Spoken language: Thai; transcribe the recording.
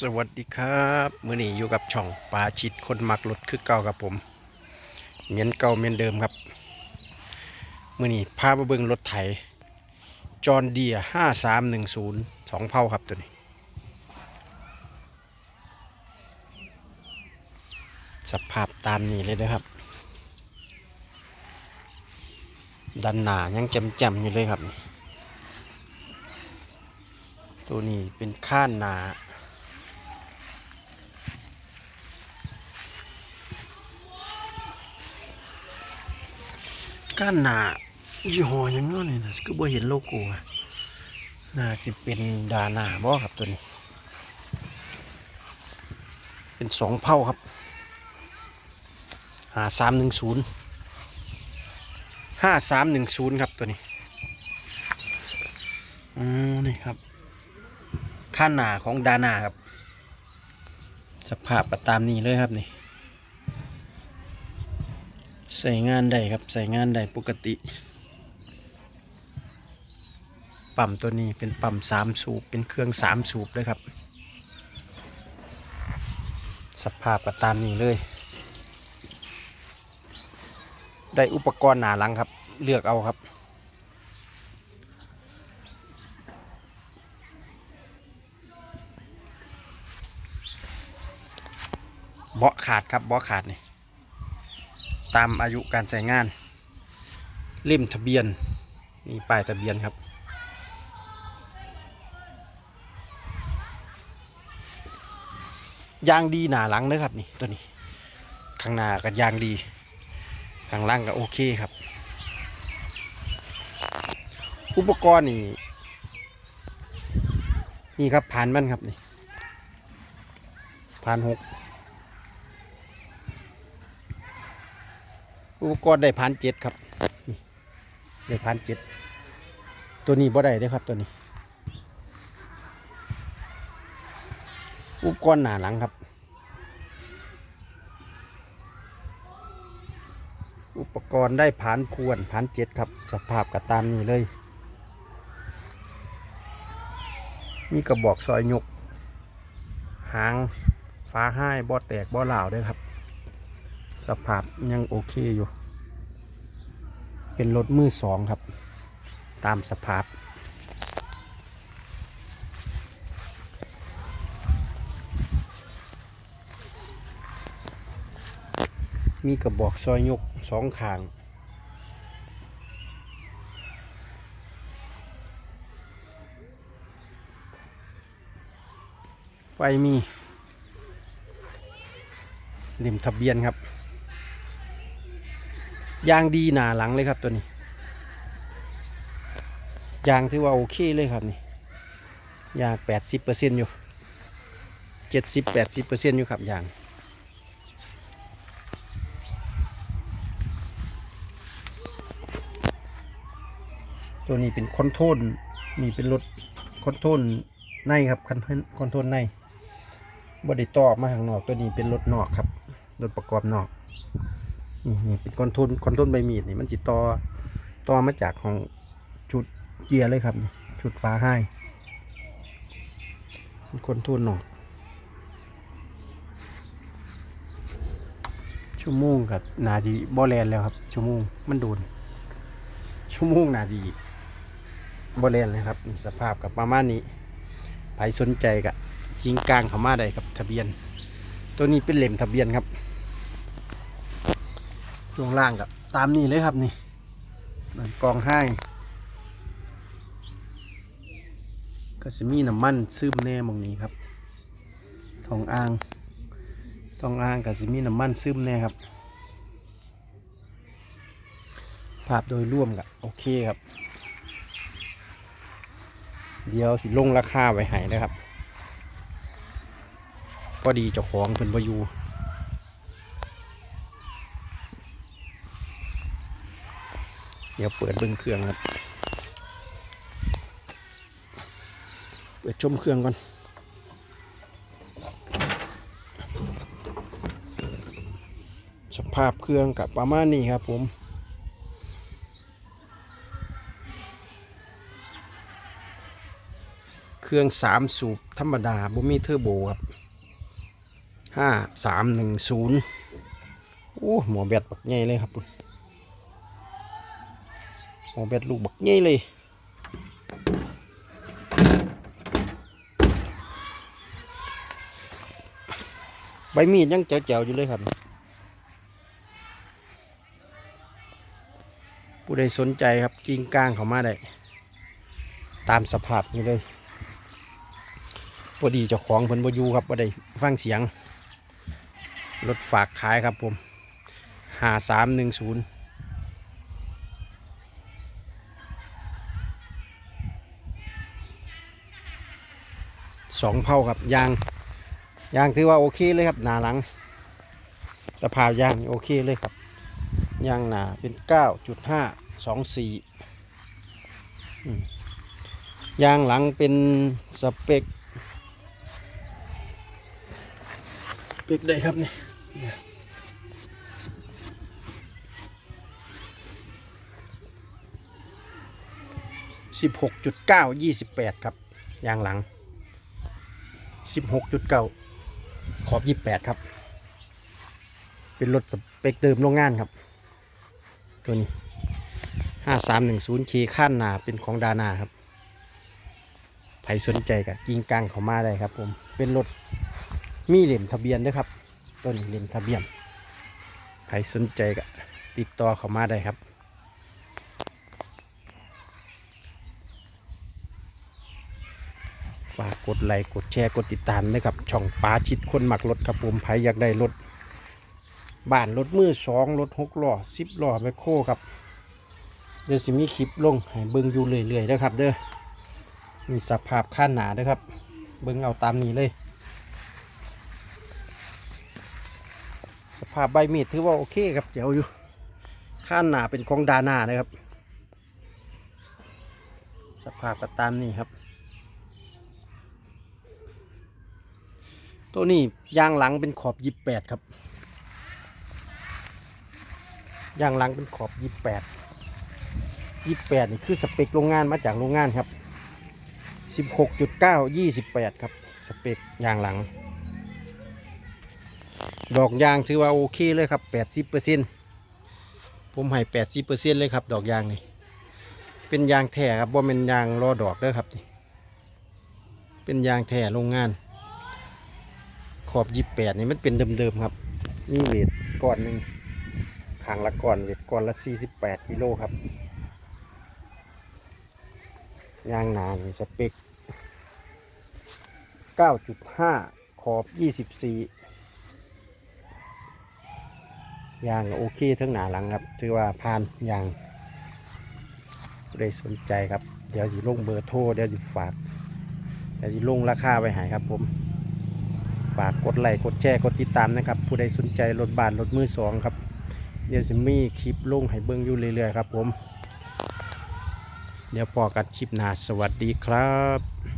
สวัสดีครับมื้อนี้อยู่กับช่องปลาชิดคนมักรถคือเก่ากับผมเมียนเก่าเมียนเดิมครับมื้อนี้พามาเบิ่งรถไถจอนเดียห้าสามหนึ่งศูนย์สองเผาครับตัวนี้ สภาพตามนี้เลยนะครับ ดันหนายังจำๆอยู่เลยครับ ตัวนี้เป็นข้านหนา ก้านหนายี่ห้อยังเนาะนี่นะก็บ่เห็นโลโก้น่าสิเป็นดาหนาบ่ครับตัวนี้ เป็นสองเผาครับหาสามหนึ่งศูนย์ห้าสามหนึ่งศูนย์ครับตัวนี้อืมนี่ครับข้านหนาของดาหนาครับสภาพประตามนี้เลยครับนี่ ใส่งานได้ครับใส่งานได้ปกติ ปั๊มตัวนี้เป็นปั๊มสามสูบเป็นเครื่องสามสูบเลยครับ สภาพก็ตามนี้เลย ได้อุปกรณ์หนาหลังครับ เลือกเอาครับเบาะขาดครับเบาะขาดนี่ ตามอายุการใช้งาน เล่มทะเบียนนี่ป้ายทะเบียนครับ ยางดีหนาหลังเลยครับนี่ตัวนี้ ข้างหน้าก็ยางดี ข้างล่างก็โอเคครับ อุปกรณ์นี่นี่ครับผ่านมันครับนี่ผ่านหก อุปกรณ์ได้พันเจ็ดครับนี่ได้พันเจ็ดตัวนี้บ่ได้เด้อครับตัวนี้ อุปกรณ์หนาหลังครับ อุปกรณ์ได้ผ่านพวนผ่านเจ็ดครับ สภาพก็ตามนี้เลย มีกระบอกซอยยก หางฟ้าห้ายบ่อแตกบ่อเหล่าด้วยครับ สภาพยังโอเคอยู่ เป็นรถมือสองครับ ตามสภาพ มีกระบอกซอยยกสองข้างไฟมีเล่มทะเบียนครับ ยางดีหนาหลังเลยครับตัวนี้ ยางถือว่าโอเคเลยครับนี่ยางแปดสิบเปอร์เซ็นต์อยู่เจ็ดสิบแปดสิบเปอร์เซ็นต์อยู่ครับยางตัวนี้เป็นคอนโทรลนี่เป็นรถคอนโทรลในครับคันคอนโทรลในบไดิต่อมาข้างนอกตัวนี้เป็นรถนอกครับรถประกอบนอก นี่นี่เป็นคอนโทรลคอนโทรลใบมีดนี่มันจิต่อต่อมาจากของจุดเกียร์เลยครับนี่จุดฟ้าให้เป็นคอนโทรลนอกชั่วโมงกับนาจีบอแลนแล้วครับ ชั่วโมงมันโดน ชั่วโมงนาจีบอแลนเลยครับ สภาพกับประมาณนี้ใครสนใจกับจิงกลางเขามาได้ครับทะเบียน ตัวนี้เป็นเหล่มทะเบียนครับ ช่วงล่างกับตามนี้เลยครับนี่กองให้ก็จะมีน้ำมันซึมแน่มองนี้ครับทองอ่างทองอ่างก็จะมีน้ำมันซึมแน่ครับ ภาพโดยร่วมกับโอเคครับ เดี๋ยวสิลงราคาไว้ให้นะครับ พอดีเจ้าของเพิ่นบ่อยู่ เดี๋ยวเปิดเบิ้งเครื่องครับ เปิดชมเครื่องก่อนสภาพเครื่องกับประมาณนี้ครับผมเครื่องสามสูบธรรมดาบ่มีเทอร์โบครับห้าสามหนึ่งศูนย์โอ้ หมอแบตบักใหญ่เลยครับ พุ่นหมอแบตลูกบักใหญ่เลยใบมีดยังแจ๋วๆอยู่เลยครับ ผู้ใดสนใจครับกิ่งก้างเขามาได้ ตามสภาพนี้เลยพอดีเจ้าของเพิ่นบ่อยู่ครับบ่ได้ฟังเสียง รถฝากขายครับผมห้าสามหนึ่งศูนย์ สองเผาครับยางยางถือว่าโอเคเลยครับหนาหลัง สภาพยางโอเคเลยครับยางหนาเป็น 9.5 24อืมยางหลังเป็นสเปคสเปคได้ครับนี่สิบหกจุดเก้ายี่สิบแปดครับยางหลัง สิบหกจุดเก้าขอบยี่แปดครับ เป็นรถสเปคเดิมโรงงานครับ ตัวนี้ห้าสามหนึ่งศูนย์คีข้านนาเป็นของดานาครับใครสนใจกับกิ้งกลางเขามาได้ครับ ผมเป็นรถมีเหลี่ยมทะเบียนด้วยครับ ตัวนี้เหลี่ยมทะเบียนใครสนใจกับติดต่อเขามาได้ครับ ฝากกดไลค์กดแชร์กดติดตามด้วยครับช่องปลาชิดคนหมักรถครับผมใครอยากได้รถบ้านรถมือสองรถหกล้อสิบล้อแมคโครครับเดี๋ยวสิมีคลิปลงให้เบิ่งอยู่เรื่อยๆนะครับ เด้อมีสภาพข้านหนาด้อครับ เบิ่งเอาตามนี้เลย สภาพใบมีดถือว่าโอเคครับเจ๋วอยู่ข้านหนาเป็นของดานานะครับ สภาพก็ตามนี้ครับ ตัวนี้ยางหลังเป็นขอบยี่แปดครับ ยางหลังเป็นขอบยี่แปดยี่แปดนี่คือสเปคโรงงานมาจากโรงงานครับสิบหกจุดเก้ายี่สิบแปดครับ สเปคยางหลัง ดอกยางถือว่าโอเคเลยครับแปดสิบเปอร์เซ็นต์ผมให้แปดสิบเปอร์เซ็นต์เลยครับ ดอกยางนี่เป็นยางแท้ครับว่าเป็นยางรอดอกเด้อครับนี่เป็นยางแท้โรงงาน ขอบยี่แปดนี่มันเป็นเดิมๆครับ มีเวทก้อนหนึ่งขางละก่อนเวทก่อนละ48กิโลครับยางหนานี่สเปค9.5ขอบ24ยางโอเคทั้งหนาหลังครับ ถือว่าผ่านยางได้สนใจครับ เดี๋ยวจะลงเบอร์โทร เดี๋ยวจะฝาก เดี๋ยวจะลงราคาไว้ให้ครับผม ฝากกดไลค์กดแชร์กดติดตามนะครับ ผู้ใดสนใจรถบ้านรถมือสองครับ เดี๋ยวจะมีคลิปลงให้เบิ่งอยู่เรื่อยๆครับผม เดี๋ยวพอกันคลิปหน้าสวัสดีครับ